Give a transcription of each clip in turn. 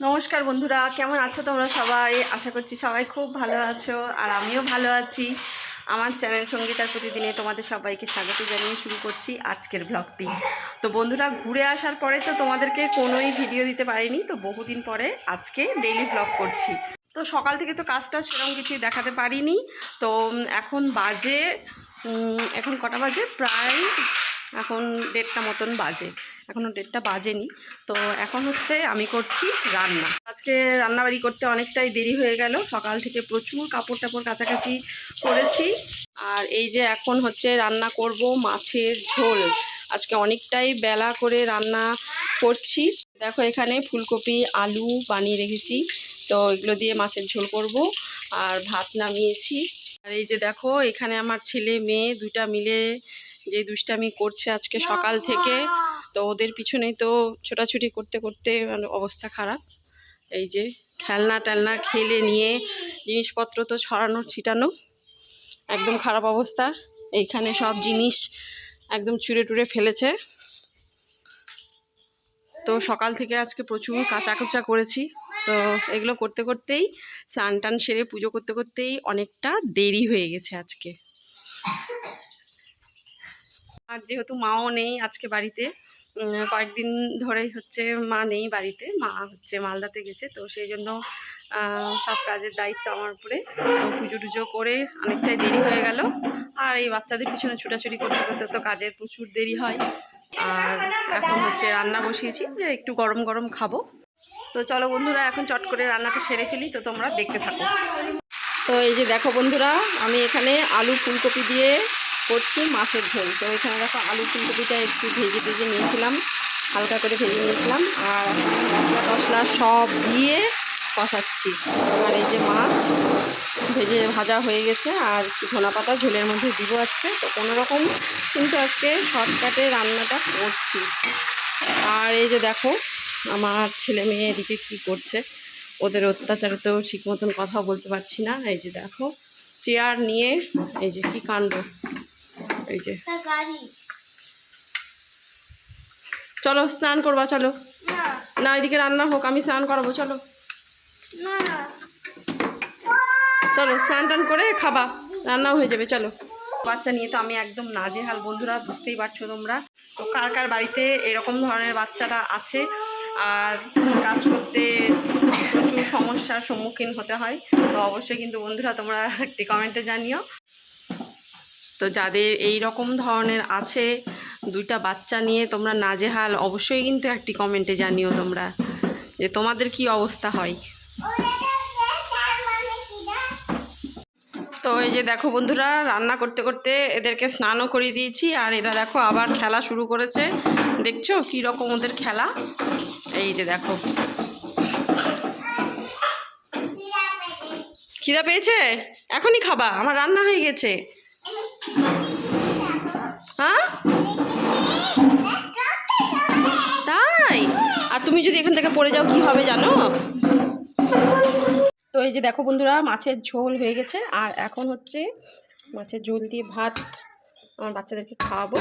নমস্কার বন্ধুরা, কেমন আছো তোমরা সবাই? আশা করছি সবাই খুব ভালো আছো আর আমিও ভালো আছি। আমার চ্যানেল সঙ্গীতার প্রতিদিনে তোমাদের সবাইকে স্বাগত জানিয়ে শুরু করছি আজকের ব্লগটি। তো বন্ধুরা, ঘুরে আসার পরে তো তোমাদেরকে কোনোই ভিডিও দিতে পারিনি, তো বহুদিন পরে আজকে ডেইলি ব্লগ করছি। তো সকাল থেকে তো কাজটা সেরকম কিছুই দেখাতে পারিনি। তো এখন বাজে এখন কটা বাজে? প্রায় এখন দেড়টা মতন বাজে। এখনও দেড়টা বাজেনি। তো এখন হচ্ছে আমি করছি রান্না। আজকে রান্নাবাড়ি করতে অনেকটাই দেরি হয়ে গেল। সকাল থেকে প্রচুর কাপড় টাপড় কাছাকাছি করেছি। আর এই যে এখন হচ্ছে রান্না করব মাছের ঝোল। আজকে অনেকটাই বেলা করে রান্না করছি। দেখো এখানে ফুলকপি, আলু বানিয়ে রেখেছি। তো এগুলো দিয়ে মাছের ঝোল করব। আর ভাত নামিয়েছি। আর এই যে দেখো এখানে আমার ছেলে, মেয়ে দুইটা মিলে যে দুষ্টামি করছে আজকে সকাল থেকে তো ওদের পিছনেই তো ছোটাছুটি করতে করতে মানে অবস্থা খারাপ। এই যে খেলনা টেলনা খেলে নিয়ে জিনিসপত্র তো ছড়ানো ছিটানো একদম খারাপ অবস্থা। এইখানে সব জিনিস একদম চুরে টুরে ফেলেছে। তো সকাল থেকে আজকে প্রচুর কাঁচা কুচা করেছি। তো এগুলো করতে করতেই স্নান টান সেরে পুজো করতে করতেই অনেকটা দেরি হয়ে গেছে আজকে। আর যেহেতু মাও নেই আজকে বাড়িতে কয়েকদিন ধরেই হচ্ছে মা নেই বাড়িতে, মা হচ্ছে মালদাতে গেছে, তো সেই জন্য সব কাজের দায়িত্ব আমার উপরে। পুজো টুজো করে অনেকটাই দেরি হয়ে গেল। আর এই বাচ্চাদের পিছনে ছুটাছুটি করতে করতে তো কাজের প্রচুর দেরি হয়। আর এখন হচ্ছে রান্না বসিয়েছি, যে একটু গরম গরম খাব। তো চলো বন্ধুরা, এখন চট করে রান্নাটা সেরে ফেলি, তো তোমরা দেখতে থাকো। তো এই যে দেখো বন্ধুরা, আমি এখানে আলু ফুলকপি দিয়ে করছি মাছের ঝোল। তো এখানে দেখো আলু ফুলকপিটা একটু ভেজে ভেজে নিয়েছিলাম, হালকা করে ভেজে নিয়েছিলাম আর মশলা টশলা সব দিয়ে কষাচ্ছি। আর এই যে মাছ ভেজে ভাজা হয়ে গেছে আর ধনা পাতা ঝোলের মধ্যে দিব আজকে। তো কোনো রকম কিন্তু আজকে শর্টকাটে রান্নাটা করছি। আর এই যে দেখো, আমার ছেলে মেয়ে এদিকে কী করছে, ওদের অত্যাচারে তো ঠিক মতন কথা বলতে পারছি না। এই যে দেখো, চেয়ার নিয়ে, এই যে কি কাণ্ড? এই যে। চলো স্নান করবা চলো। না। এদিকে রান্না হোক আমি স্নান করাবো চলো। চলো স্নান টান করে খাবা রান্নাও হয়ে যাবে চলো। বাচ্চা নিয়ে তো আমি একদম নাজেহাল বন্ধুরা বুঝতেই পারছ তোমরা। তো কার কার বাড়িতে এরকম ধরনের বাচ্চারা আছে? আর কাজ করতে প্রচুর সমস্যার সম্মুখীন হতে হয়। তো অবশ্যই কিন্তু বন্ধুরা তোমরা একটি কমেন্টে জানিও। তো যাদের এই রকম ধরনের আছে, দুইটা বাচ্চা নিয়ে তোমরা নাজেহাল, অবশ্যই কিন্তু একটি কমেন্টে জানিও তোমরা যে তোমাদের কি অবস্থা হয়। তো এই যে দেখো বন্ধুরা, রান্না করতে করতে এদেরকে স্নানও করিয়ে দিয়েছি আর এরা দেখো আবার খেলা শুরু করেছে। দেখছ রকম ওদের খেলা? এই যে দেখো। খিদা পেয়েছে? এখনই খাবা, আমার রান্না হয়ে গেছে। তাই? আর তুমি যদি এখান থেকে পড়ে যাও, কি হবে জানো? তো এই যে দেখো বন্ধুরা, মাছের ঝোল হয়ে গেছে। আর এখন হচ্ছে মাছের ঝোল দিয়ে ভাত আমার বাচ্চাদেরকে খাওয়াবো।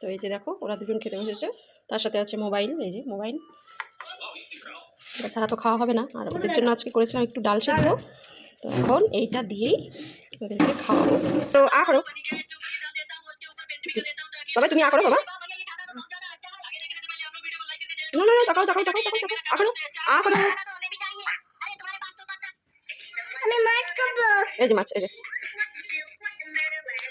তো এই যে দেখো, ওরা দুজন খেতে বসেছে। তার সাথে আছে মোবাইল, এই যে মোবাইল। এটা ছাড়া তো খাওয়া হবে না। আর ওদের জন্য আজকে করেছিলাম একটু ডাল সেদ্ধ। তো এখন এইটা দিয়েই ওদেরকে খাওয়াবো তো আ করো বাবা তুমি আ করো বাবা? না না না তাকাও তাকাও তাকাও তাকাও তাকাও আ করো আ করো আমি মাছ খাব। এই যে মাছ এই যে।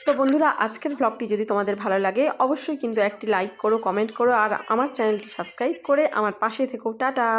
তো বন্ধুরা আজকের ব্লগটি যদি তোমাদের ভালো লাগে অবশ্যই কিন্তু একটি লাইক করো কমেন্ট করো আর আমার চ্যানেলটি সাবস্ক্রাইব করে আমার পাশে থেকো। টাটা।